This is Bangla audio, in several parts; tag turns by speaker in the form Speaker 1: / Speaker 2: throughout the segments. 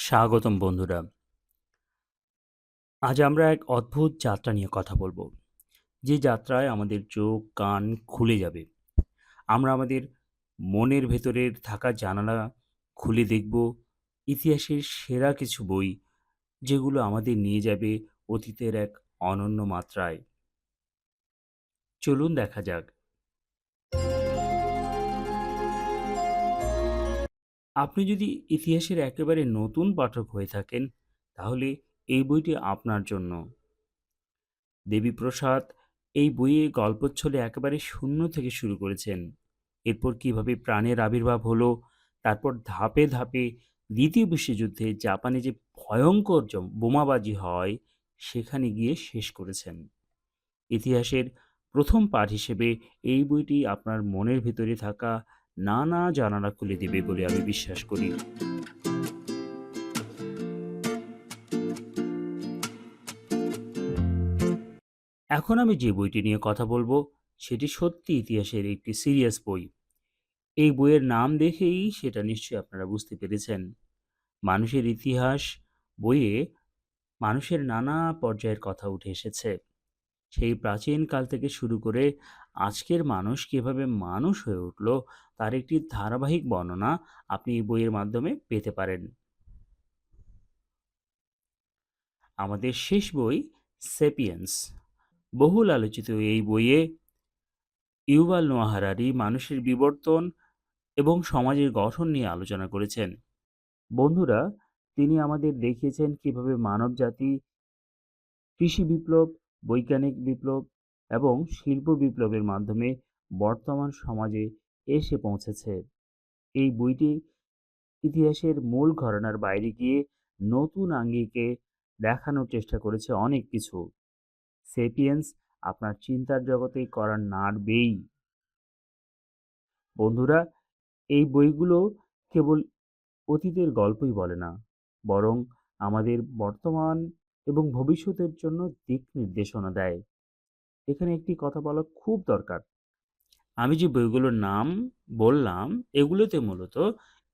Speaker 1: স্বাগতম বন্ধুরা। আজ আমরা এক অদ্ভুত যাত্রা নিয়ে কথা বলব। যে যাত্রায় আমাদের চোখ, কান খুলে যাবে। আমরা আমাদের মনের ভেতরের থাকা জানালা খুলে দেখব। ইতিহাসের সেরা কিছু বই যেগুলো আমাদের নিয়ে যাবে অতীতের এক অনন্য মাত্রায়। চলুন দেখা যাক। আপনি যদি ইতিহাসের একেবারে নতুন পাঠক হয়ে থাকেন, তাহলে এই বইটি আপনার জন্য। দেবীপ্রসাদ এই বইয়ে গল্পচ্ছলে একেবারে শূন্য থেকে শুরু করেছেন। এরপর কীভাবে প্রাণের আবির্ভাব হলো, তারপর ধাপে ধাপে দ্বিতীয় বিশ্বযুদ্ধে জাপানে যে ভয়ঙ্কর বোমাবাজি হয়, সেখানে গিয়ে শেষ করেছেন। ইতিহাসের প্রথম পাঠ হিসেবে এই বইটি আপনার মনের ভিতরে থাকা নানা জানালা খুলে দেবে বলে আমি বিশ্বাস করি। এখন আমি যে বইটি নিয়ে কথা বলব, সেটি সত্যি ইতিহাসের একটি সিরিয়াস বই। এই বইয়ের নাম দেখেই সেটা নিশ্চয়ই আপনারা বুঝতে পেরেছেন। মানুষের ইতিহাস বইয়ে মানুষের নানা পর্যায়ের কথা উঠে এসেছে। সেই প্রাচীন কাল থেকে শুরু করে আজকের মানুষ কীভাবে মানুষ হয়ে উঠল, তার একটি ধারাবাহিক বর্ণনা আপনি এই বইয়ের মাধ্যমে পেতে পারেন। আমাদের শেষ বই, সেপিয়েন্স। বহুল আলোচিত এই বইয়ে ইউবাল নোয়া হারারি মানুষের বিবর্তন এবং সমাজের গঠন নিয়ে আলোচনা করেছেন। বন্ধুরা, তিনি আমাদের দেখিয়েছেন কীভাবে মানবজাতি, কৃষি বিপ্লব বৈজ্ঞানিক বিপ্লব এবং শিল্প বিপ্লবের মাধ্যমে বর্তমান সমাজে এসে পৌঁছেছে। এই বইটি ইতিহাসের মূল ঘটনার বাইরে গিয়ে নতুন আঙ্গিকে দেখানোর চেষ্টা করেছে অনেক কিছু। সেপিয়েন্স আপনার চিন্তার জগতে করার নাড়বেই। বন্ধুরা, এই বইগুলো কেবল অতীতের গল্পই বলে না, বরং আমাদের বর্তমান এবং ভবিষ্যতের জন্য দিক নির্দেশনা দেয়। এখানে একটি কথা বলা খুব দরকার। আমি যে বইগুলোর নাম বললাম, এগুলোতে মূলত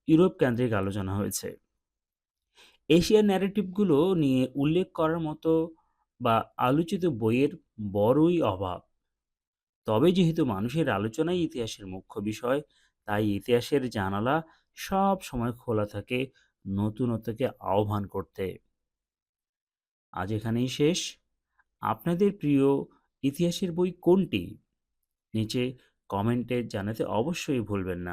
Speaker 1: ইউরোপ কেন্দ্রিক আলোচনা হয়েছে। এশিয়ার ন্যারেটিভগুলো নিয়ে উল্লেখ করার মতো বা আলোচিত বইয়ের বড়ই অভাব। তবে যেহেতু মানুষের আলোচনাই ইতিহাসের মুখ্য বিষয়, তাই ইতিহাসের জানালা সব সময় খোলা থাকে নতুনত্বকে আহ্বান করতে। আজ এখানেই শেষ। আপনাদের প্রিয় ইতিহাসের বই কোনটি? নিচে কমেন্টে জানাতে অবশ্যই ভুলবেন না।